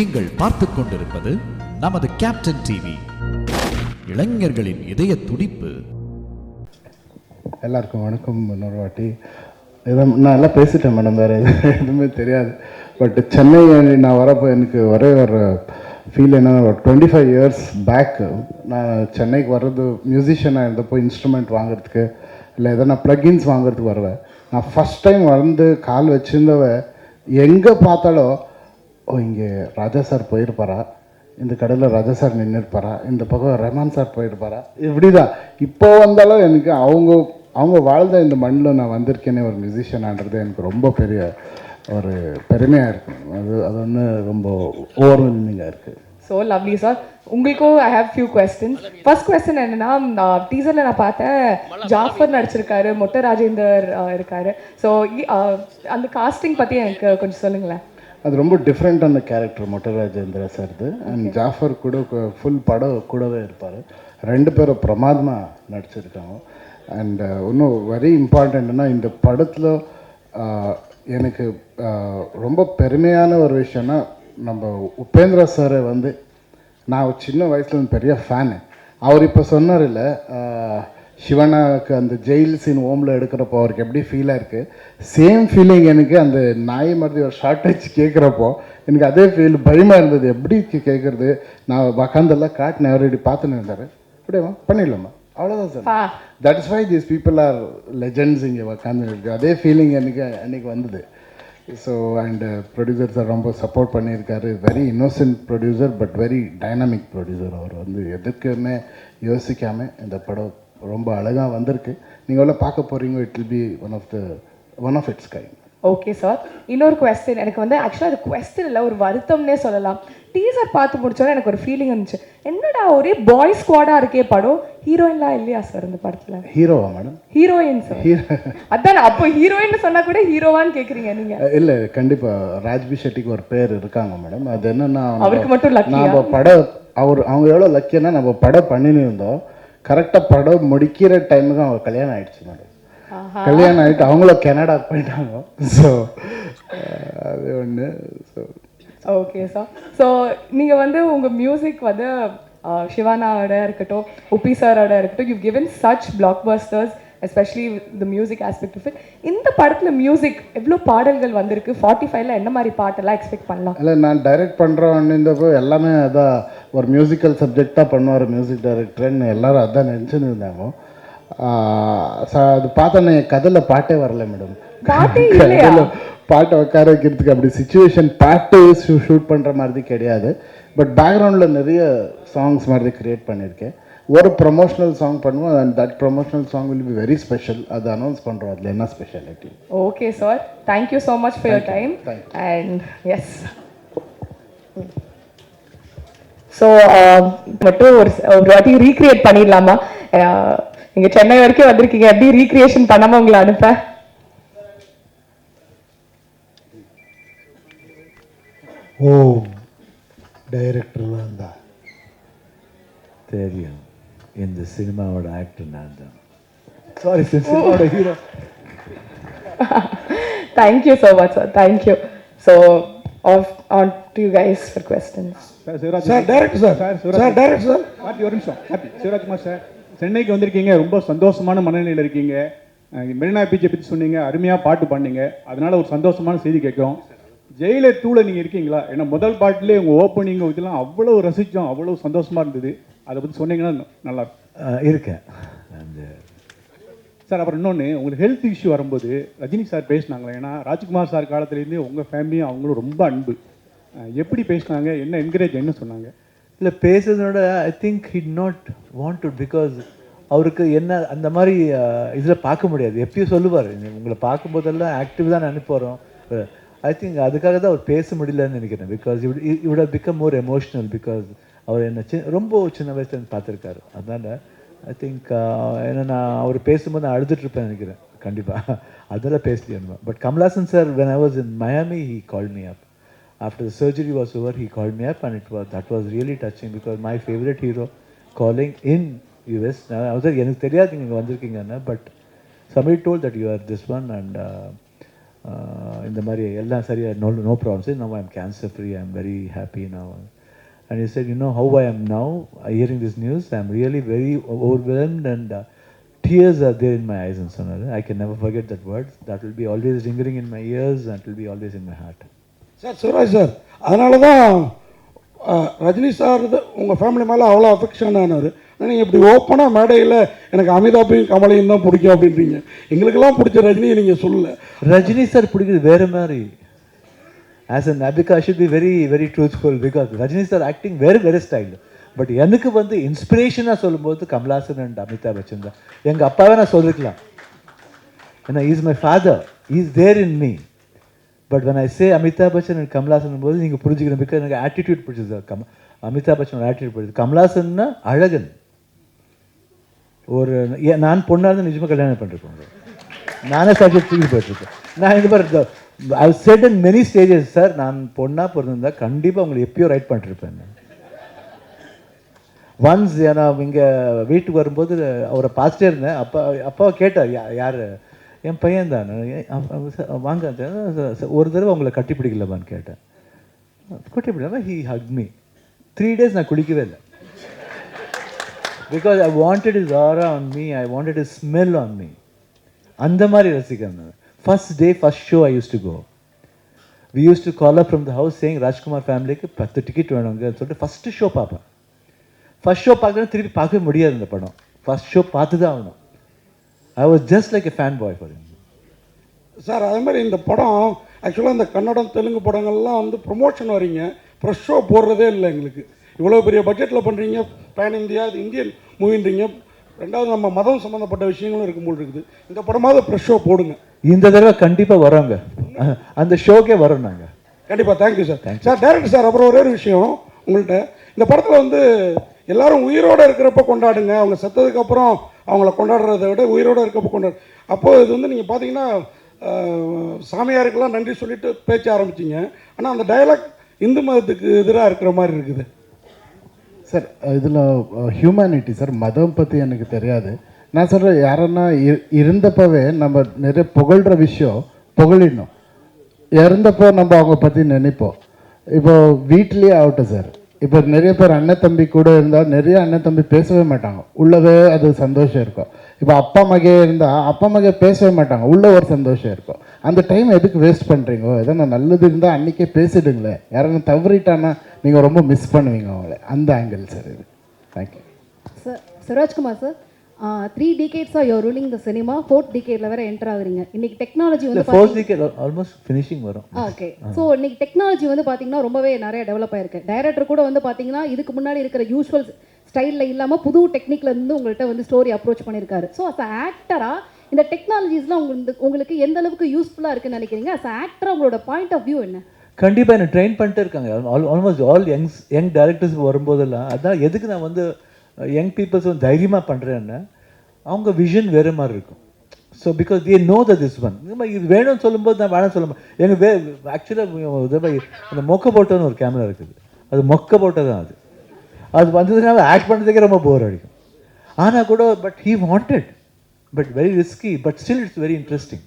நீங்கள் பார்த்துக் கொண்டிருப்பது நமது கேப்டன் டிவி இளைஞர்களின் இதய துடிப்பு. எல்லாருக்கும் வணக்கம் இன்னொரு வாட்டி. இதை நான் எல்லாம் பேசிட்டேன் மேடம் வேறு எது எதுவுமே தெரியாது. பட் சென்னை நான் வரப்போ எனக்கு ஒரே ஒரு ஃபீல் என்ன ஒரு டுவெண்ட்டி ஃபைவ் இயர்ஸ் பேக்கு நான் சென்னைக்கு வர்றது மியூசிஷியனாக இருந்தப்போ இன்ஸ்ட்ருமெண்ட் வாங்குறதுக்கு இல்லை எதனா ப்ளகின்ஸ் வாங்குறதுக்கு வருவேன். நான் ஃபஸ்ட் டைம் வந்து கால் வச்சிருந்தவ எங்கே பார்த்தாலும் ஓ இங்கே ராஜா சார் போயிருப்பாரா? இந்த கடையில் ராஜா சார் நின்று இருப்பாரா இந்த பக்கம் ரஹ்மான் சார் போயிருப்பாரா? இப்படி தான் இப்போ வந்தாலும் எனக்கு அவங்க அவங்க வாழ்ந்த இந்த மண்ணில் நான் வந்திருக்கேனே ஒரு மியூசிஷியனான்றது எனக்கு ரொம்ப பெரிய ஒரு பெருமையாக இருக்கும். அது அது ஒன்று ரொம்ப ஓவர்வெல்மிங்காக இருக்குது ஸோ லவ்லி சார் உங்களுக்கும் I have few questions first question என்னன்னா டீசரில் நான் பார்த்தேன் ஜாஃபர் நடிச்சிருக்காரு மொட்டை ராஜேந்தர் இருக்காரு. ஸோ அந்த காஸ்டிங் பற்றி எனக்கு கொஞ்சம் சொல்லுங்களேன். அது ரொம்ப டிஃப்ரெண்ட்டான கேரக்டர் மொட்டை ராஜேந்திர சார்து அண்ட் ஜாஃபர் கூட ஃபுல் படம் கூடவே இருப்பார். ரெண்டு பேரும் பிரமாதமாக நடிச்சிருக்காங்க. அண்ட் இன்னும் வெரி இம்பார்ட்டண்ட்னா இந்த படத்தில் எனக்கு ஆஹ், ரொம்ப பெருமையான ஒரு விஷயம்னா நம்ம உபேந்திர சாரை வந்து நான் ஒரு சின்ன வயசுல இருந்து பெரிய ஃபேனு அவர் இப்போ சொன்னார் இல்லை சிவனாக்கு அந்த ஜெயில் சீன் ஓமில் எடுக்கிறப்போ அவருக்கு எப்படி ஃபீலாக இருக்குது சேம் ஃபீலிங் எனக்கு அந்த நாய் மாதிரி ஒரு ஷார்ட் வச்சு கேட்குறப்போ எனக்கு அதே ஃபீல் பயமாக இருந்தது. எப்படி கேட்குறது நான் உக்காந்தெல்லாம் காட்டினேன். அவர் இப்படி பார்த்துன்னு இருந்தார். அப்படியேம்மா பண்ணிடலாமா? அவ்வளோதான் சார். பா. That is why these people are legends இங்கே உக்காந்து அதே ஃபீலிங் எனக்கு அன்னைக்கு வந்தது. ஸோ அண்ட் ப்ரொடியூசர் சார் ரொம்ப சப்போர்ட் பண்ணியிருக்காரு. Very innocent producer but very dynamic producer அவர் வந்து எதுக்குமே யோசிக்காமல் இந்த படம் ரொம்ப அழகாக வந்திருக்கு. நீங்கள் எல்லாம் பார்க்க போகிறீங்க it will be one of the one of its kind okay sir இன்னொரு கொஸ்டின் எனக்கு வந்து ஆக்சுவலாக அது கொஸ்டின் இல்லை ஒரு வருத்தம்னே சொல்லலாம். டீசர் பார்த்து முடிச்சோன்னே எனக்கு ஒரு ஃபீலிங் இருந்துச்சு என்னடா ஒரே பாய் ஸ்குவாடாக இருக்கே படம். ஹீரோயின்லாம் இல்லையா சார் இந்த படத்தில்? ஹீரோவா மேடம் ஹீரோயின் சார் அதான் அப்போ ஹீரோயின் சொன்னா கூட ஹீரோவான்னு கேக்குறீங்க நீங்க. இல்லை கண்டிப்பாக ராஜ்பி ஷெட்டிக்கு ஒரு பேர் இருக்காங்க மேடம் அது என்னன்னா அவருக்கு மட்டும் நம்ம படம் அவர் அவங்க எவ்வளோ லக்கியன்னா நம்ம படம் பண்ணின்னு இருந்தோம். கரெக்டாக படம் முடிக்கிற டைமுக்கு அவங்க கல்யாணம் ஆயிடுச்சு மேடம் கல்யாணம் ஆகிட்டு அவங்களும் கனடா போயிட்டாங்க. ஸோ அது ஒன்று ஸோ ஓகே சார் ஸோ நீங்க வந்து உங்க மியூசிக் வந்து சிவானாவோட இருக்கட்டும் உப்பி சாரோட இருக்கட்டும் you given such blockbusters. Especially the music aspect of it இந்த படத்துல மியூசிக் எவ்வளோ பாடல்கள் வந்திருக்கு? ஃபார்ட்டி ஃபைவ்ல என்ன மாதிரி பாட்டெல்லாம் எக்ஸ்பெக்ட் பண்ணலாம்? இல்லை நான் டைரக்ட் பண்ணுறோன்னப்போ எல்லாமே அதான் ஒரு மியூசிக்கல் சப்ஜெக்டாக பண்ணுவார் மியூசிக் டைரக்டர்னு எல்லாரும் அதான் நினச்சின்னு இருந்தாங்க அது பார்த்தோன்னே என் கதையில் பாட்டே வரல மேடம். இல்லையா? பாட்டை உட்கார வைக்கிறதுக்கு அப்படி சுச்சுவேஷன் பாட்டு ஷூட் பண்ணுற மாதிரி கிடையாது. பட் பேக்ரவுண்டில் நிறைய சாங்ஸ் மாதிரி கிரியேட் பண்ணியிருக்கேன். ஒரு ப்ரொமோஷனல் சாங் பண்ணுவோம் and that promotional song will be very special அது அனௌன்ஸ் பண்ணுறோம் அதில் என்ன speciality okay sir thank you so much for your time and yes so மட்டும் ஒரு ஒரு வாட்டி ரீக்ரியேட் பண்ணிடலாமா? அஹ், நீங்க சென்னை வரைக்கும் வந்திருக்கீங்க. எப்படி ரீக்ரியேஷன் பண்ணாம உங்களை அனுப்ப? ஓ டைரக்டர்லாம் தான் தெரியும். இந்த சினிமாவோட ஆக்டர் நான் தான் சாரி சினிமாவோட hero thank you so much sir thank you so of on to you guys for questions sir Shivaraj sir sir sir, sir sir happy ஒரு நிமிஷம். ஹாப்பி சிவராஜ்குமார் சார் சென்னைக்கு வந்திருக்கீங்க ரொம்ப சந்தோஷமான மனநிலையில் இருக்கீங்க. மெரினா பீச்சை பற்றி சொன்னீங்க அருமையாக பாட்டு பாடினீங்க. அதனால ஒரு சந்தோஷமான செய்தி கேட்குறோம். ஜெயிலர் டூவில் நீங்கள் இருக்கீங்களா? ஏன்னா முதல் பாட்டிலே உங்கள் ஓப்பனிங் இதெல்லாம் அவ்வளோ ரசித்தோம் அவ்வளோ சந்தோஷமாக இருந்தது. அதை பற்றி சொன்னீங்கன்னா நல்லா இருக்கேன். அந்த சார் அப்புறம் இன்னொன்று உங்களுக்கு ஹெல்த் இஷ்யூ வரும்போது ரஜினி சார் பேசினாங்களே ஏன்னா ராஜ்குமார் சார் காலத்துலேருந்தே உங்கள் ஃபேமிலியும் அவங்களும் ரொம்ப அன்பு. எப்படி பேசினாங்க? என்ன என்கரேஜ் என்ன சொன்னாங்க? இல்லை பேசுறதோட I think he'd not want to because அவருக்கு என்ன அந்த மாதிரி இதில் பார்க்க முடியாது. எப்பயும் சொல்லுவார் உங்களை பார்க்கும்போதெல்லாம் ஆக்டிவ் தான் நினைப்போகிறோம் ஐ திங்க் அதுக்காக தான் அவர் பேச முடியலன்னு நினைக்கிறேன். Because we have become more emotional because அவர் என்ன சி ரொம்ப சின்ன வயசுலேருந்து பார்த்துருக்காரு. அதனால் ஐ திங்க் uh, ஏன்னா நான் அவர் பேசும்போது நான் அழுதுட்ருப்பேன் நினைக்கிறேன். கண்டிப்பாக அதெல்லாம் பேசலையே but Kamal Haasan sir when I was in Miami he call me up after the surgery was over he call me up and it was that was really touching because my favourite hero calling in US Now, எனக்கு தெரியாது நீங்கள் வந்திருக்கீங்கன்னா but some told that you are this one and இந்த மாதிரி எல்லாம் சரியாக no no problems no I'm cancer free I am very happy now and is you know how I am now uh, hearing this news I'm really very overwhelmed and uh, tears are there in my eyes and சொன்னாரு I can never forget that word that will be always ringing in my ears and will be always in my heart sir Shivaraj sir அதனால தான் Rajini sir உங்கள் family மேலே அவ்வளோ affection ஆனார் நீங்கள் இப்படி ஓப்பனாக மேடையில் எனக்கு அமிதாப்பையும் கமலையும் தான் பிடிக்கும் அப்படின்றீங்க. எங்களுக்கெல்லாம் பிடிச்ச ரஜினியை நீங்கள் சொல்லல. ரஜினி சார் பிடிக்கிறது வேறு மாதிரி. As an அபிகா should be very very truthful because Rajini sir acting வேறு வேறு ஸ்டைல் பட் எனக்கு வந்து இன்ஸ்பிரேஷனாக சொல்லும்போது கமலாசன் அண்ட் அமிதாப் பச்சன் தான். எங்கள் அப்பாவே நான் சொல்லிருக்கலாம் ஏன்னா is my father is there in me but when I say Amitabh Bachchan and Kamal Haasan போது நீங்கள் புரிஞ்சுக்கணும். பிகாஸ் எனக்கு ஆட்டிடியூட் பிடிச்சது கம் அமிதாப் பச்சனோட ஆட்டிடியூட் பிடிச்சது. கமலாசன்னா அழகன். ஒரு நான் பொண்ணாக இருந்து நிஜமாக கல்யாணம் பண்ணிருக்கோங்க நானே சப்ஜெக்ட் தூக்கி போயிட்டுருக்கேன் நான் இது பாரு I said in many stages sir நான் பொண்ணாக பிறந்திருந்தா கண்டிப்பாக உங்களை எப்பயோ ரைட் பண்ணிட்டுருப்பேன் ஒன்ஸ் நான் இங்கே வீட்டுக்கு வரும்போது அவரை பார்த்துட்டே இருந்தேன். அப்பா அப்பாவை கேட்டார் யா யார்? என் பையன் தான். வாங்க ஒரு தடவை உங்களை கட்டிப்பிடிக்கலமான்னு கேட்டேன். கட்டி பிடிக்கலாமா he hug me three days நான் குளிக்கவே இல்லை. Because I wanted is aura on me I wanted is smell on me அந்த மாதிரி ரசிக்கிறேன் first day first show I use to go we use to call up from the house saying Rajkumar ஃபேமிலிக்கு பத்து ticket வேணுங்கன்னு சொல்லிட்டு first show பார்ப்பேன். First show பார்க்கணும் திருப்பி பார்க்கவே முடியாது இந்த படம். ஃபர்ஸ்ட் ஷோ பார்த்து தான் ஆகணும். I was just like a fan boy for sir அதே மாதிரி இந்த படம் ஆக்சுவலாக இந்த கன்னடம் தெலுங்கு படங்கள்லாம் வந்து ப்ரொமோஷன் வரீங்க ப்ரெஷ் ஷோ போடுறதே இல்லை எங்களுக்கு. இவ்வளோ பெரிய பட்ஜெட்டில் பண்ணுறீங்க பேன் இந்தியா இது இந்தியன் மூவின்றீங்க ரெண்டாவது நம்ம மதம் சம்மந்தப்பட்ட விஷயங்களும் இருக்கும்போது இருக்குது. இந்த படமாவது ப்ரெஷ் ஷோ போடுங்க. இந்த தடவை கண்டிப்பாக வரோங்க. அந்த ஷோக்கே வரோம் நாங்கள் கண்டிப்பாக thank you sir sir director sir அப்புறம் ஒரே ஒரு விஷயம் உங்கள்கிட்ட இந்த படத்தில் வந்து எல்லாரும் உயிரோடு இருக்கிறப்ப கொண்டாடுங்க. அவங்க செத்ததுக்கு அப்புறம் அவங்கள கொண்டாடுறதை விட உயிரோடு இருக்கப்ப கொண்டாடு. அப்போது இது வந்து நீங்கள் பார்த்தீங்கன்னா சாமியாருக்கெல்லாம் நன்றி சொல்லிட்டு பேச்ச ஆரம்பிச்சிங்க. ஆனால் அந்த டயலாக் இந்து மதத்துக்கு எதிராக இருக்கிற மாதிரி இருக்குது. சார் இதில் ஹியூமனிட்டி சார் மதம் பற்றி எனக்கு தெரியாது. நான் சொல்கிறேன் யாரன்னா இருந்தப்பவே நம்ம நிறைய புகழ்கிற விஷயம் புகழிடணும். இறந்தப்போ நம்ம அவங்க பற்றி நினைப்போம். இப்போது வீட்லேயே ஆகட்டும் சார். இப்போ நிறைய பேர் அண்ணன் தம்பி கூட இருந்தால் நிறைய அண்ணன் தம்பி பேசவே மாட்டாங்க. உள்ளவே அது சந்தோஷம் இருக்கும். இப்போ அப்பா மகே இருந்தால் அப்பா மகே பேசவே மாட்டாங்க. உள்ளே ஒரு சந்தோஷம் இருக்கும். அந்த டைம் எதுக்கு வேஸ்ட் பண்ணுறீங்க எதனா நல்லது இருந்தால் அன்றைக்கே பேசிடுங்களேன். யாரும் தவறிட்டான்னா நீங்கள் ரொம்ப மிஸ் பண்ணுவீங்க அவங்கள. அந்த ஆங்கிள் சார் இது. Thank you sir Shivarajkumar sir three டிகேட்ஸாக your ruling the cinema fourth டிகேட்ல வேற என்டர் ஆகுறீங்க. இன்னைக்கு டெக்னாலஜி வந்து ஃபோர்த் ஆல்மோஸ்ட் ஃபினிஷிங் வரும். ஓகே ஸோ இன்னைக்கு டெக்னாலஜி வந்து பார்த்தீங்கன்னா ரொம்பவே நிறைய டெவலப் ஆயிருக்கு. டைரக்டர் கூட வந்து பார்த்தீங்கன்னா இதுக்கு முன்னாடி இருக்கிற யூஸ்வல் ஸ்டைலில் இல்லாமல் புது டெக்னிக்ல இருந்து உங்கள்கிட்ட வந்து ஸ்டோரி அப்ரோச் பண்ணியிருக்காரு. ஸோ அஸ் ஆக்டரா இந்த டெக்னாலஜிஸ்லாம் உங்களுக்கு உங்களுக்கு எந்த அளவுக்கு யூஸ்ஃபுல்லாக இருக்குன்னு நினைக்கிறீங்க? அஸ் ஆக்டரா உங்களோட பாயிண்ட் ஆஃப் வியூ என்ன? கண்டிப்பாக என்ன ட்ரெயின் பண்ணிட்டே இருக்காங்க. Almost all youngs young directors வரும்போதெல்லாம் அதான் எதுக்கு நான் வந்து யங் பீப்புள்ஸ் வந்து தைரியமாக பண்ணுறேன்னா அவங்க விஷன் வேறு மாதிரி இருக்கும். So because they know the this one இது வேணும்னு சொல்லும்போது நான் வேணாம் சொல்ல எனக்கு வே ஆக்சுவலாக அந்த மொக்க போட்டோன்னு ஒரு கேமரா இருக்குது. அது மொக்க போட்டோ தான் அது. அது வந்ததுனால ஆக்ட் பண்ணுறதுக்கே ரொம்ப போர் அடிக்கும். ஆனால் கூட but he wanted but very risky but still it's very interesting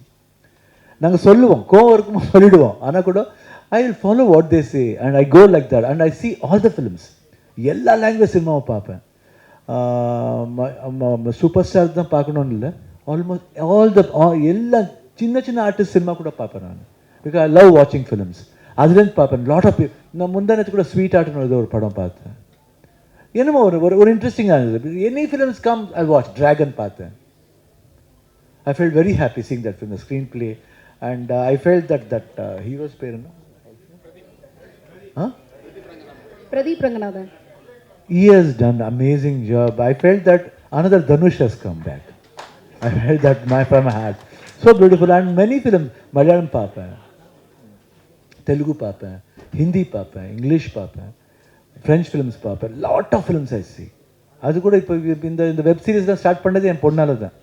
நாங்கள் சொல்லுவோம் கோவம் இருக்கும்போது சொல்லிடுவோம். ஆனால் கூட I will follow what they say and I go like that and I see all the films எல்லா லாங்குவேஜ் சினிமாவை பார்ப்பேன். சூப்பர் ஸ்டார் தான் பார்க்கணும்னு இல்லை. ஆல்மோஸ்ட் ஆல் த எல்லா சின்ன சின்ன ஆர்டிஸ்ட் சினிமா கூட பார்ப்பேன் நான். பிகாஸ் ஐ லவ் வாட்சிங் ஃபிலிம்ஸ் அதுலேருந்து பார்ப்பேன். லாட் ஆஃப் நான் முந்தானத்து கூட ஸ்வீட் ஆர்ட்னு ஒரு படம் பார்த்தேன். என்னமோ ஒரு ஒரு ஒரு இன்ட்ரெஸ்டிங்காக இருந்தது. Any films come I watch Dragon பார்த்தேன். Very happy seeing that film, the screenplay, and uh, I felt that that uh, hero's பேர் என்ன? Pradeep Ranganathan. He has done amazing job. I felt that another Dhanush has come back. I felt that my from my heart. So beautiful and many films, Malayalam Papa, Telugu Papa, Hindi Papa, English Papa, French films Papa, lot of films I see அது கூட இப்போ இந்த இந்த web சீரிஸ்லாம் start பண்ணது என் பொண்ணால் தான்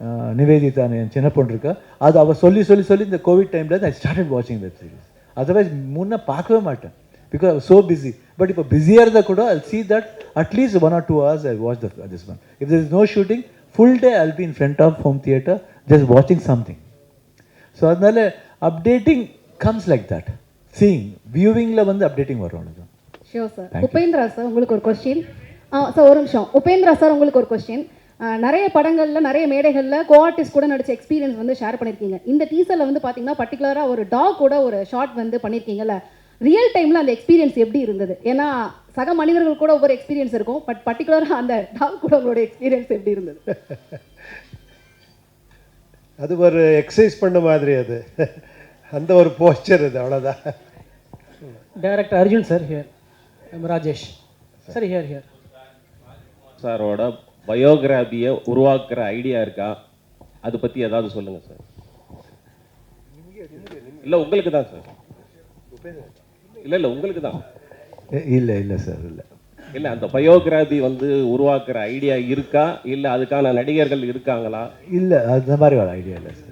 ஆஹ் நிவேதிதான்னு என் சின்ன பொண்ணு இருக்கா அது அவள் சொல்லி சொல்லி சொல்லி இந்த கோவிட் டைமில் ஐ ஸ்டார்டட் வாட்சிங் வெப் சீரிஸ் அதர்வைஸ் முன்னே பார்க்கவே மாட்டேன் பிகாஸ் ஸோ பிஸி பட் இப்போ பிஸியாக இருந்தால் கூட I see that at least one or two hours I watch the this one if there is no shooting full day I'll be in front of home theatre just வாட்சிங் something so அதனால updating comes like that seeing வியூவிங்கில் வந்து updating வரும் அவ்வளவுதான். Sure sir Upendra sir உங்களுக்கு ஒரு question sir ஒரு நிமிஷம். Upendra sir உங்களுக்கு ஒரு கொஸ்டின் நிறைய படங்களில் நிறைய மேடைகளில் கோ ஆர்டிஸ்ட் கூட நடிச்ச எக்ஸ்பீரியன்ஸ் வந்து ஷேர் பண்ணியிருக்கீங்க இந்த டீசரில் வந்து பார்த்தீங்கன்னா பர்டிகுலராக ஒரு டாக் கூட ஒரு ஷார்ட் வந்து பண்ணியிருக்கீங்கல்ல ரியல் டைமில் அந்த எக்ஸ்பீரியன்ஸ் எப்படி இருந்தது? ஏன்னா சக மனிதர்கள் கூட ஒவ்வொரு எக்ஸ்பீரியன்ஸ் இருக்கும் பட் பர்டிகுலராக அந்த டாக் கூட உங்களோட எக்ஸ்பீரியன்ஸ் எப்படி இருந்தது? அது ஒரு எக்ஸசைஸ் பண்ண மாதிரி அது. அந்த ஒரு போஸ்டர் அது அவ்வளோதான் director Arjun sir here Rajesh sir here here சாரோட பயோகிராபியை உருவாக்குற ஐடியா இருக்கா? அதை பற்றி ஏதாவது சொல்லுங்க சார் இல்லை உங்களுக்கு தான் சார் இல்லை இல்லை உங்களுக்கு தான். இல்லை இல்லை சார் இல்லை. இல்லை அந்த பயோகிராபி வந்து உருவாக்குற ஐடியா இருக்கா? இல்லை அதுக்கான நடிகர்கள் இருக்காங்களா? இல்லை அந்த மாதிரி ஒரு ஐடியா இல்லை sir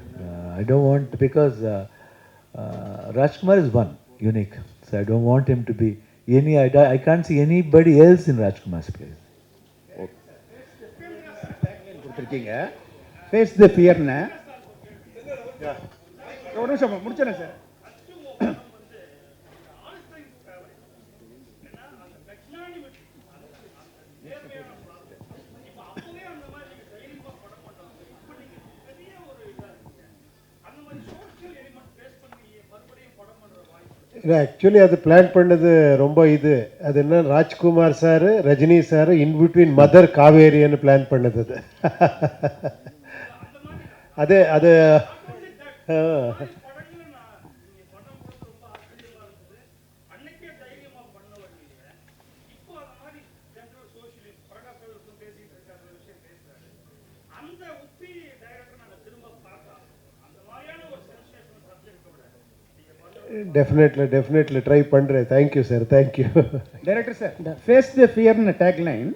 I don't want because Rajkumar is one unique so I don't want him to be any I I can see anybody else in Rajkumar's place கொடுத்துருக்கீங்க. ஃபேஸ் த ஃபியர்னு ஒரு நிமிஷம் முடிச்சிடறேன் சார் இல்லை ஆக்சுவலி அது plan பண்ணது ரொம்ப இது. அது என்ன Rajkumar sir Rajini sir in between mother காவேரின்னு plan பண்ணது அது. அதே அது டெஃபினெட்லி டெஃபினெட்லி ட்ரை பண்ணுறேன் thank you sir thank you director sir face the ஃபியர்னு tagline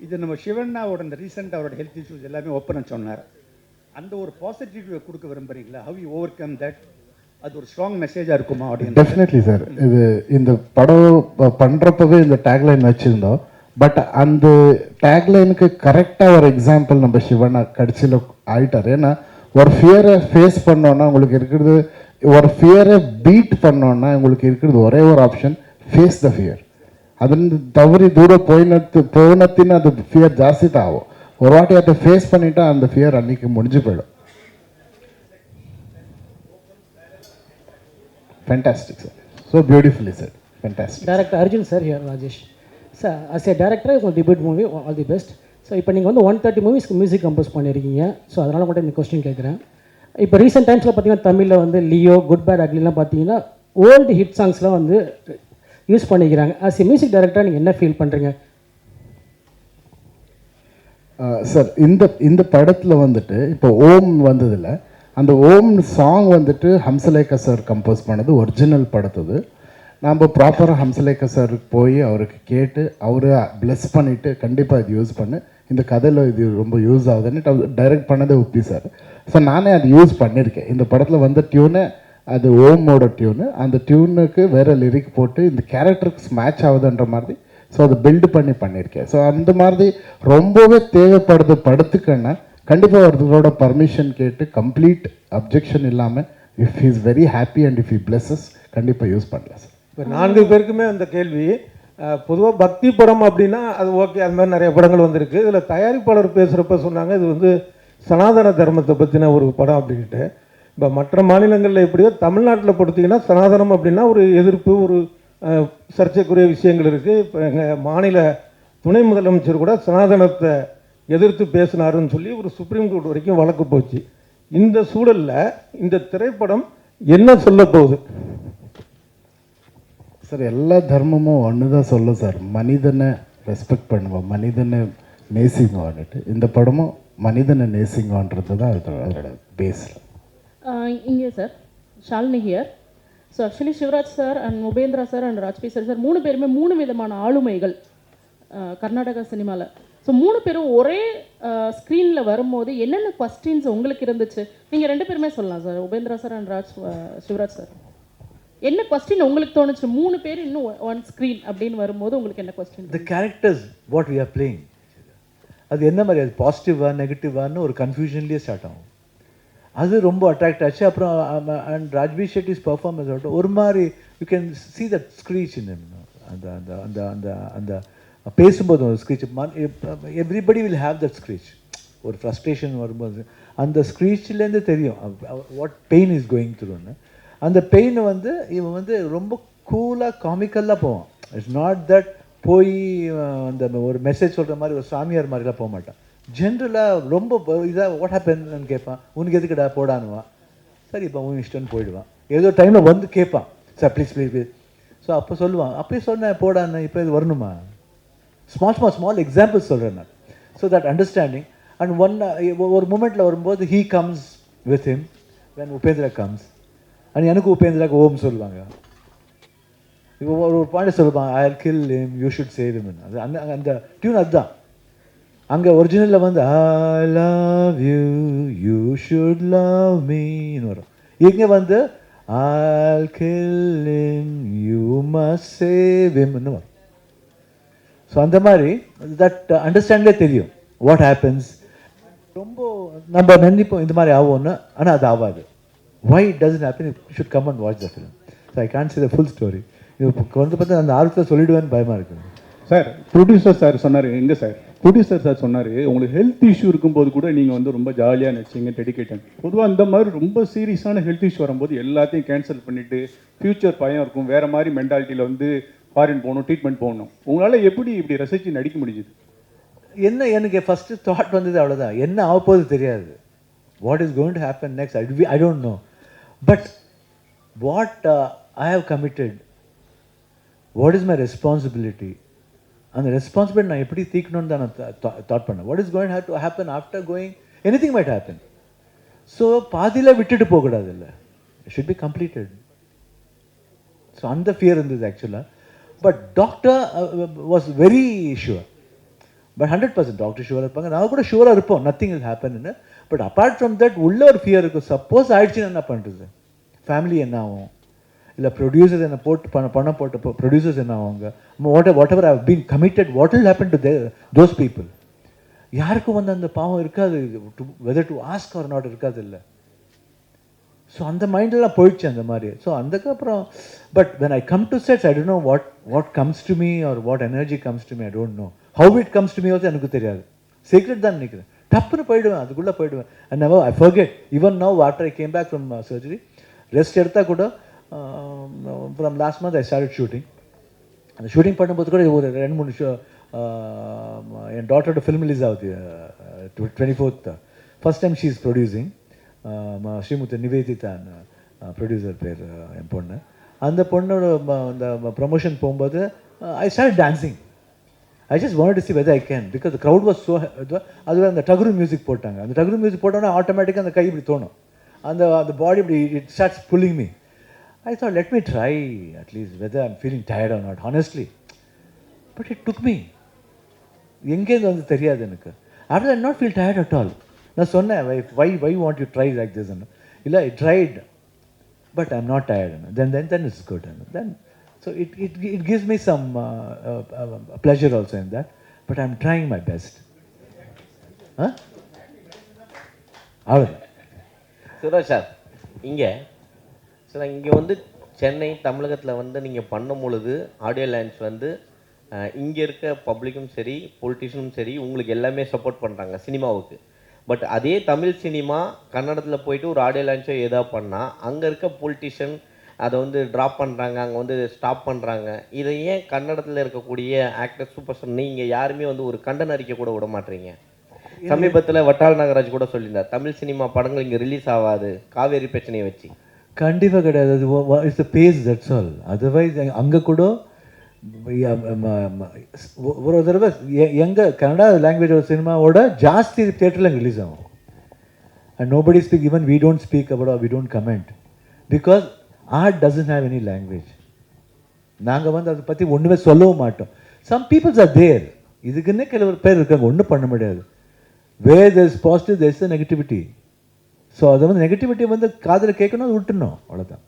இது நம்ம சிவண்ணாவோட இந்த ரீசெண்ட் அவரோட ஹெல்த் இஷ்யூஸ் எல்லாமே ஓப்பன் சொன்னார். அந்த ஒரு பாசிட்டிவ் கொடுக்க விரும்புறீங்களா? How you overcome that அது ஒரு ஸ்ட்ராங் மெசேஜாக இருக்குமா ஆடியன்ஸ் டெஃபினெட்லி சார் இது இந்த படம் ப- பண்றப்பவே இந்த டேக்லைன் வச்சிருந்தோம். பட் அந்த டேக்லைனுக்கு கரெக்டாக ஒரு எக்ஸாம்பிள் நம்ம சிவனா கடைசியில் ஆயிட்டார். ஏன்னா ஒரு ஃபியரை ஃபேஸ் பண்ணோன்னா உங்களுக்கு இருக்கிறது ஒரு ஃபியரை பீட் பண்ணோன்னா உங்களுக்கு இருக்கிறது ஒரே ஒரு ஆப்ஷன் ஃபேஸ் த ஃபியர் ಅದನ್ನು ತವರಿ ದೂರ ಪೋಯಿನತ್ತು ಪೋನತ್ತಿನ ಅದು ಫಿಯರ್ ಜಾಸ್ತಿ ತಾವು ஒரு வாட்டி அதை ஃபேஸ் பண்ணிட்டா அந்த ஃபியர் அன்னைக்கு முடிஞ்சு போயிடும் fantastic sir so beautifully sir fantastic director Arjun sir here Rajesh sir as a director உங்கள் debate movie all the best so இப்போ நீங்கள் வந்து ஒன் தேர்ட்டி மூவிஸ்க்கு மியூசிக் கம்போஸ் பண்ணியிருக்கீங்க ஸோ அதனால் கூட இந்த கொஸ்டின் கேட்குறேன் இப்போ ரீசெண்ட் டைம்ஸில் பார்த்தீங்கன்னா தமிழில் வந்து லியோ குட் பேட் அக்லிலாம் பார்த்தீங்கன்னா ஓல்டு ஹிட் சாங்ஸ்லாம் வந்து யூஸ் பண்ணிக்கிறாங்க. ஆஸ் எ மியூசிக் டைரக்டராக நீங்கள் என்ன ஃபீல் பண்ணுறீங்க சார் இந்த இந்த படத்தில் வந்துட்டு இப்போ ஓம் வந்ததில்ல. அந்த ஓம் சாங் வந்துட்டு ஹம்சலேகா சார் கம்போஸ் பண்ணது ஒரிஜினல் படத்துது நம்ம ப்ராப்பராக ஹம்சலேகா சாருக்கு போய் அவருக்கு கேட்டு அவரு ப்ளஸ் பண்ணிவிட்டு கண்டிப்பாக இது யூஸ் பண்ணு. இந்த கதையில் இது ரொம்ப யூஸ் ஆகுதுன்னு டைரக்ட் பண்ணதே உப்பி சார் ஸோ நானே அது யூஸ் பண்ணியிருக்கேன் இந்த படத்தில் வந்த டியூனு அது ஓமோட டியூனு அந்த டியூனுக்கு வேறு லிரிக் போட்டு இந்த கேரக்டருக்கு மேட்ச் ஆகுதுன்ற மாதிரி ஸோ அதை பில்டு பண்ணி பண்ணியிருக்கேன் ஸோ அந்த மாதிரி ரொம்பவே தேவைப்படுது படத்துக்குன்னா கண்டிப்பாக ஒருத்தரோட பர்மிஷன் கேட்டு கம்ப்ளீட் அப்ஜெக்ஷன் இல்லாமல் if is very happy and if E pluses கண்டிப்பாக யூஸ் பண்ணலாம் சார் இப்போ நான்கு பேருக்குமே அந்த கேள்வி பொதுவாக பக்தி படம் அப்படின்னா அது ஓகே அது மாதிரி நிறைய படங்கள் வந்திருக்கு. இதில் தயாரிப்பாளர் பேசுகிறப்ப சொன்னாங்க இது வந்து சனாதன தர்மத்தை பற்றின ஒரு படம் அப்படின்ட்டு இப்போ மற்ற மாநிலங்களில் எப்படியோ தமிழ்நாட்டில் பொறுத்தீங்கன்னா சனாதனம் அப்படின்னா ஒரு எதிர்ப்பு ஒரு சர்ச்சைக்குரிய விஷயங்கள் இருக்குது இப்போ எங்கள் மாநில துணை முதலமைச்சர் கூட சனாதனத்தை எதிர்த்து பேசினாருன்னு சொல்லி ஒரு சுப்ரீம் கோர்ட் வரைக்கும் வழக்கு போச்சு. இந்த சூழலில் இந்த திரைப்படம் என்ன சொல்ல போகுது? சார் எல்லா தர்மமும் ஒன்று தான் சொல்லும் சார். மனிதனை ரெஸ்பெக்ட் பண்ணுவோம். மனிதனை நேசிங்கோன்னுட்டு இந்த படமும் மனிதனை நேசிங்கோன்றது தான் அதோட பேஸில் இங்கே sir. Shalini here so actually Shivaraj sir and Upendra sir and Raj B sir sir மூணு பேருமே மூணு விதமான ஆளுமைகள் கர்நாடகா சினிமாவில் ஸோ மூணு பேரும் ஒரே ஸ்க்ரீனில் வரும்போது என்னென்ன கொஸ்டின்ஸ் உங்களுக்கு இருந்துச்சு? நீங்கள் ரெண்டு பேருமே சொல்லலாம் sir. Upendra sir and Raj Shivaraj sir என்ன கொஸ்டின் உங்களுக்கு தோணுச்சு? மூணு பேர் இன்னும் ஒன் ஸ்க்ரீன் அப்படின்னு வரும்போது உங்களுக்கு என்ன question the characters what we are playing அது என்ன மாதிரி? அது பாசிட்டிவா நெகட்டிவான்னு ஒரு கன்ஃபியூஷன்லேயே ஸ்டார்ட் ஆகும். அது ரொம்ப அட்ராக்ட் ஆச்சு. அப்புறம் அண்ட் ராஜ்பி ஷெட்டிஸ் பர்ஃபார்மன்ஸ் ஆகட்டும் ஒரு மாதிரி you can see that screech in அந்த அந்த அந்த அந்த அந்த பேசும்போது ஒரு screech everybody will have that screech ஒரு ஃப்ரஸ்ட்ரேஷன் வரும்போது. அந்த ஸ்க்ரீச்லேருந்து தெரியும் வாட் பெயின் இஸ் கோயிங் த்ரூன்னு அந்த பெயின் வந்து இவன் வந்து ரொம்ப கூலாக காமிக்கலாக போவான். இட்ஸ் நாட் தட் போய் அந்த ஒரு மெசேஜ் சொல்கிற மாதிரி ஒரு சாமியார் மாதிரிலாம் போக மாட்டான். ஜென்ரலாக ரொம்ப இதாக வாட் ஹேப்பன்னு கேட்பான். உனக்கு எதுக்குடா? போடானுவான் சரி இப்போ உன் இஷ்டம்னு போயிடுவான். ஏதோ டைமில் வந்து கேட்பான். Sir please please please so அப்போ சொல்லுவான். அப்பயே சொன்னேன் போடான்னு இப்போ இது வரணுமா? ஸ்மால் ஸ்மால் ஸ்மால் எக்ஸாம்பிள்ஸ் சொல்கிறேன் நான். So that understanding and one ஒரு மூமெண்ட்டில் வரும்போது he comes with him when Upendra comes and எனக்கு உபேந்திராக்கு ஓம் சொல்லுவாங்க. இப்போ ஒரு ஒரு பாயிண்ட் சொல்லுவாங்க I kill him you should save him. அது அந்த அந்த டியூன் அதுதான். அங்கே ஒரிஜினலில் வந்து I love you you should love மீன்னு வரும். இங்கே வந்து I'll kill him you must save himன்னு வரும். ஸோ அந்த மாதிரி தட் அண்டர்ஸ்டாண்டே uh, தெரியும். வாட் ஹேப்பன்ஸ் ரொம்ப நம்ம நினைப்போம் இந்த மாதிரி ஆகும்னு ஆனால் அது ஆகாது. Why doesn't happen should come and watch the film so I can't see the full story வந்து பார்த்தா அந்த ஆர்வத்தில் சொல்லிடுவேன்னு பயமாக இருக்குது சார் ப்ரொடியூசர் சார் சொன்னார் எங்கே சார் ப்ரொடியூசர் சார் சொன்னார் உங்களுக்கு ஹெல்த் இஷ்யூ இருக்கும்போது கூட நீங்கள் வந்து ரொம்ப ஜாலியாக நடிச்சிங்க டெடிக்கேட்டன் பொதுவாக இந்த மாதிரி ரொம்ப சீரியஸான ஹெல்த் இஷ்யூ வரும்போது எல்லாத்தையும் கேன்சல் பண்ணிவிட்டு ஃப்யூச்சர் பயம் இருக்கும். வேறு மாதிரி மென்டாலிட்டியில் வந்து ஃபாரின் போகணும் ட்ரீட்மெண்ட் போகணும். உங்களால் எப்படி இப்படி ரசித்து நடிக்க முடிஞ்சுது? என்ன எனக்கு ஃபஸ்ட்டு தாட் வந்தது அவ்வளோதான் என்ன ஆக போகுது தெரியாது. What is going to happen next I I don't know but what I have committed what is my responsibility அந்த ரெஸ்பான்சிபிலிட்டி நான் எப்படி தீக்கணும்னு தான் நான் தாட் பண்ணேன் what is going have to happen after going any thing might happen so பாதியில் விட்டுட்டு போகக்கூடாது இல்லை. ஷுட் பி கம்ப்ளீட்டட் ஸோ அந்த ஃபியர் இருந்தது ஆக்சுவலாக but doctor was very sure but hundred percent doctor ஷுவராக இருப்பாங்க. நான் கூட ஷுவராக இருப்போம். நத்திங் இல் ஹேப்பன்னு பட் அப்பார்ட் ஃப்ரம் தட் உள்ள ஒரு ஃபியர் இருக்கும் சப்போஸ் ஆயிடுச்சுன்னா என்ன பண்ணுறது ஃபேமிலி என்ன ஆகும்? இல்லை ப்ரொடியூசர்ஸ் என்ன போட்டு பண்ண பணம் போட்டு ப்ரொடியூசர்ஸ் என்ன ஆவாங்க what whatever have been committed what will happen to those people யாருக்கும் வந்து அந்த பாவம் இருக்காது. Whether to ask or not இருக்காது இல்லை. ஸோ அந்த மைண்டெல்லாம் போயிடுச்சு அந்த மாதிரி. ஸோ அதுக்கப்புறம் but when I come to sets I don't know what what comes to me or what energy comes to me I don't know how it comes to me வந்து எனக்கு தெரியாது. சீக்ரெட் தான் நினைக்கிறேன். டப்புன்னு போயிடுவேன் அதுக்குள்ளே போயிடுவேன். And now I forget even now after I came back from surgery rest எடுத்தால் கூட from last month I start shooting அந்த ஷூட்டிங் பண்ணும்போது கூட ஒரு ரெண்டு மூணு ஷோ என் டாட்டரோட ஃபிலிம் ரிலீஸ் ஆகுது twenty fourth first time she is producing Srimuthu நிவேதிதான் producer பேர் என் பொண்ணு. அந்த பொண்ணோட அந்த ப்ரொமோஷன் போகும்போது I start dancing I just want to see whether I can because crowd was so அது அந்த டகுரு மியூசிக் போட்டாங்க. அந்த டகுரு மியூசிக் போட்டோன்னா ஆட்டோமேட்டிக்காக அந்த கை இப்படி தோணும். அந்த அந்த பாடி இப்படி it starts pulling me I thought let me try at least whether I'm feeling tired or not honestly but it took me எங்கேருந்து வந்து தெரியாது எனக்கு. After I not feel tired at all நான் சொன்னேன் why why why want you try like this இல்லை I tried but I am not tired then then then it's good then so it it it gives me some pleasure also in that but I am trying my best ah அவ்வளோதான் Suresh sir இங்கே sir இங்கே வந்து சென்னை தமிழகத்தில் வந்து நீங்கள் பண்ணும் பொழுது audio launch வந்து இங்கே இருக்க பப்ளிக்கும் சரி பொலிட்டிஷியனும் சரி உங்களுக்கு எல்லாமே சப்போர்ட் பண்ணுறாங்க சினிமாவுக்கு. பட் அதே தமிழ் சினிமா கன்னடத்தில் போயிட்டு ஒரு ஆடியோ லான்ச்சோ ஏதாவது பண்ணால் அங்கே இருக்க பொலிட்டிஷியன் அதை வந்து ட்ராப் பண்ணுறாங்க அங்கே வந்து ஸ்டாப் பண்ணுறாங்க இதை ஏன் கன்னடத்தில் இருக்கக்கூடிய ஆக்டர் சூப்பர் ஸ்டார் நீங்கள் யாருமே வந்து ஒரு கண்டன அறிக்கை கூட விட மாட்டீங்க? சமீபத்தில் வட்டால் நாகராஜ் கூட சொல்லியிருந்தார் தமிழ் சினிமா படங்கள் இங்கே ரிலீஸ் ஆகாது காவேரி பிரச்சனையை வச்சு. கண்டிப்பாக கிடையாது. அது it's the base that's all otherwise அங்கே கூட ஒரு தடவை எ- கனடா கன்னடா லாங்குவேஜ் சினிமாவோட ஜாஸ்தி தேட்டரில் ரிலீஸ் ஆகும். And nobody speak even we don't speak about we don't comment because art doesn't have any language நாங்கள் வந்து அதை பற்றி ஒன்றுமே சொல்லவும் மாட்டோம். சம் பீப்புள்ஸ் ஆர் தேர் இதுக்குன்னே கிளவர் பேர் இருக்காங்க. ஒன்றும் பண்ண முடியாது. Where there is positive there is negativity so அதை வந்து நெகட்டிவிட்டி வந்து காதில் கேட்கணும் அது விட்டுணும் அவ்வளோதான்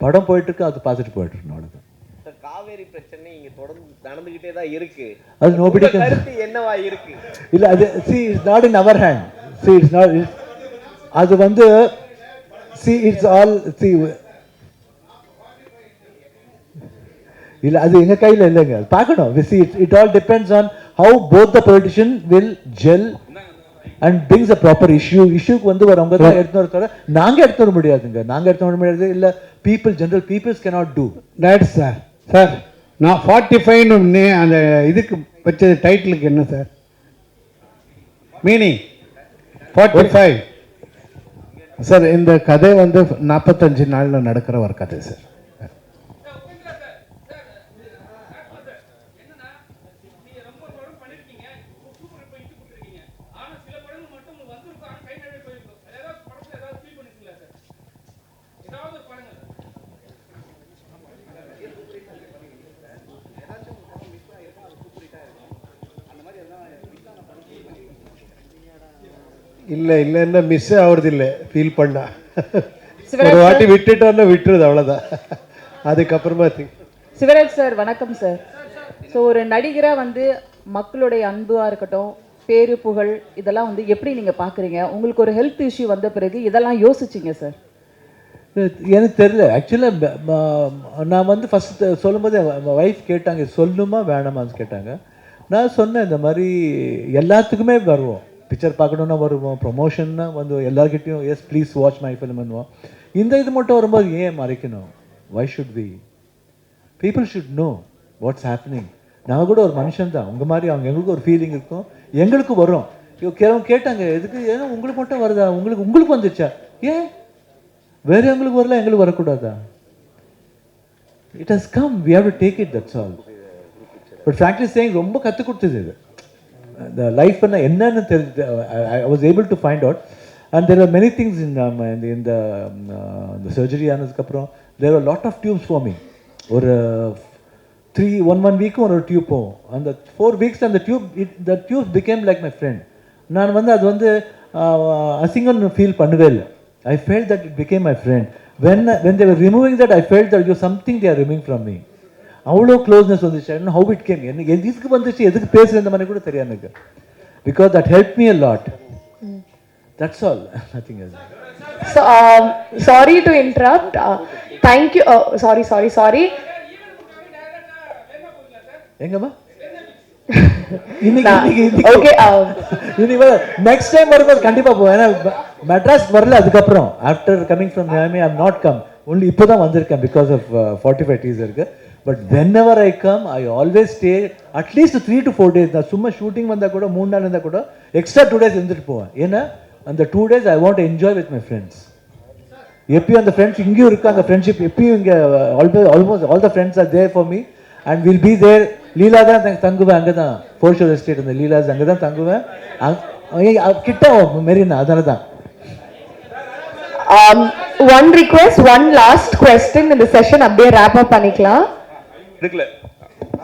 படம் போயிட்டு இருக்கு அது பார்த்துட்டு போயிட்டு இருக்கணும் அவ்வளோதான் காவேரி பிரச்சனை இங்கே தொடர்ந்து நடந்துக்கிட்டே தான் இருக்கு. அது கருத்து என்னவா இருக்கு? இல்லை அது see it's not in our hand see it's not அது வந்து சி இட்ஸ் ஆல் சி இல்லை அது எங்கள் கையில் இல்லைங்க. பார்க்கணும். See it all depends on how both the politician will gel and brings a proper issue இஷ்யூக்கு வந்து வரவங்க தான் எடுத்து வர நாங்கள் எடுத்து வர முடியாதுங்க. நாங்கள் எடுத்து வர முடியாது. இல்லை people general peoples cannot do director sir sir நான் ஃபார்ட்டி ஃபைவ்னு அந்த இதுக்கு வச்சது டைட்டிலுக்கு என்ன sir meaning forty five sir இந்த கதை வந்து நாற்பத்தஞ்சு நாளில் நடக்கிற ஒரு கதை சார் இல்லை இல்லைன்னா மிஸ் ஆகுறது இல்லை ஃபீல் பண்ணா. சிவராஜ் ஒரு வாட்டி விட்டுட்டோன்னா விட்டுருது அவ்வளோதான் அதுக்கப்புறமா think சிவராஜ் சார் வணக்கம் சார். ஸோ ஒரு நடிகராக வந்து மக்களுடைய அன்பாக இருக்கட்டும் பேரு புகழ் இதெல்லாம் வந்து எப்படி நீங்கள் பார்க்குறீங்க உங்களுக்கு ஒரு ஹெல்த் இஷ்யூ வந்த பிறகு இதெல்லாம் யோசிச்சிங்க சார்? எனக்கு தெரியல. ஆக்சுவலாக நான் வந்து ஃபஸ்ட் சொல்லும்போது ஒய்ஃப் கேட்டாங்க சொல்லணுமா வேணாமான்னு கேட்டாங்க. நான் சொன்னேன் இந்த மாதிரி எல்லாத்துக்குமே வருவோம். பிக்சர் பார்க்கணுன்னா வருவோம் ப்ரொமோஷன்னா வந்து எல்லாருக்கிட்டையும் yes please watch my film பண்ணுவோம் இந்த இது மட்டும் வரும்போது ஏன் மறைக்கணும்? Why should be people should know what's happening நான் கூட ஒரு மனுஷன் தான். உங்கள் மாதிரி அவங்க எங்களுக்கு ஒரு ஃபீலிங் இருக்கும். எங்களுக்கு வரும். கேட்டாங்க எதுக்கு? ஏன்னா உங்களுக்கு மட்டும் வருதா? உங்களுக்கு உங்களுக்கு வந்துச்சா? ஏன்? வேற எங்களுக்கு வரல எங்களுக்கு வரக்கூடாதா? It has come we have to take it that's all but factory saying ரொம்ப கற்றுக் கொடுத்தது இது. இந்த லைஃப் என்னன்னு தெரிஞ்சு I was able to find out and there are many things in இந்த இந்த சர்ஜரி ஆனதுக்கப்புறம் there are lot of tubes forming ஒரு த்ரீ ஒன் ஒன் வீக்கும் ஒரு டியூப் போகும். அந்த ஃபோர் வீக்ஸ் அந்த tube it the tube became like my friend நான் வந்து அது வந்து அசிங்கம்னு ஃபீல் பண்ணவே இல்லை. I feel that it became my friend when when they're removing that I feel that you something they're removing from me அவ்வளோ closeness வந்துச்சு. And how it came என்ன எதுக்கு வந்துச்சு? எதுக்கு பேசுகிற இந்த மாதிரி கூட தெரியாது எனக்கு. Because that help me. A lot that's all nothing else um. Uh, thank you. Uh, sorry, sorry, sorry. எங்கம்மா? um, நெக்ஸ்ட் டைம் வரும்போது கண்டிப்பா போவேன். ஏன்னா மெட்ராஸ் வரல அதுக்கப்புறம். After coming from not come only இப்போ தான் வந்திருக்கேன் because of forty five டீசருக்கு but whenever I come I always stay at least three to four days தான் சும்மா ஷூட்டிங் வந்தால் கூட மூணு நாள் இருந்தால் கூட எக்ஸ்ட்ரா டூ டேஸ் இருந்துட்டு போவேன். ஏன்னா அந்த two days I want enjoy with my friends எப்பயும் அந்த ஃப்ரெண்ட்ஸ் இங்கேயும் இருக்கு அந்த ஃப்ரெண்ட்ஷிப் எப்பயும் இங்கே almost almost all the friends are there for me and will be there Leela தான் தங்குவேன் அங்கே தான் ஃபோர்ஷோர் எஸ்டேட் அந்த லீலாஸ் அங்கே தான் தங்குவேன் கிட்ட மெரினா அதனால தான் one request one last question இந்த செஷன் அப்படியே ரேப் அப் பண்ணிக்கலாம். எடுக்கல.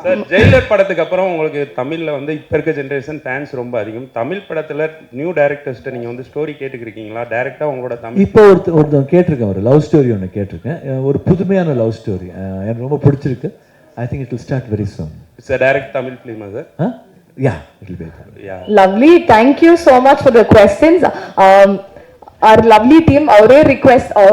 சார் ஜெயிலர் படத்துக்கு அப்புறம் உங்களுக்கு தமிழ்ல வந்து இப்ப இருக்க ஜென்ரேஷன் ஃபேன்ஸ் ரொம்ப அதிகம். தமிழ் படத்துல நியூ டேரக்டர்ஸ்ட்ட நீங்க வந்து ஸ்டோரி கேட்டுக்கிறீங்களா டைரக்டா உங்களோட தமிழ் இப்போ ஒருத்த ஒருத்தன் கேட்டிருக்கேன் ஒரு லவ் ஸ்டோரி ஒன்று கேட்டிருக்கேன். ஒரு புதுமையான லவ் ஸ்டோரி எனக்கு ரொம்ப பிடிச்சிருக்கு. I think it will start very soon it's direct Tamil ஃபிலிமா sir? Yeah it will be yeah lovely. Thank you so much for the questions. Um, our lovely team ஒரே request uh,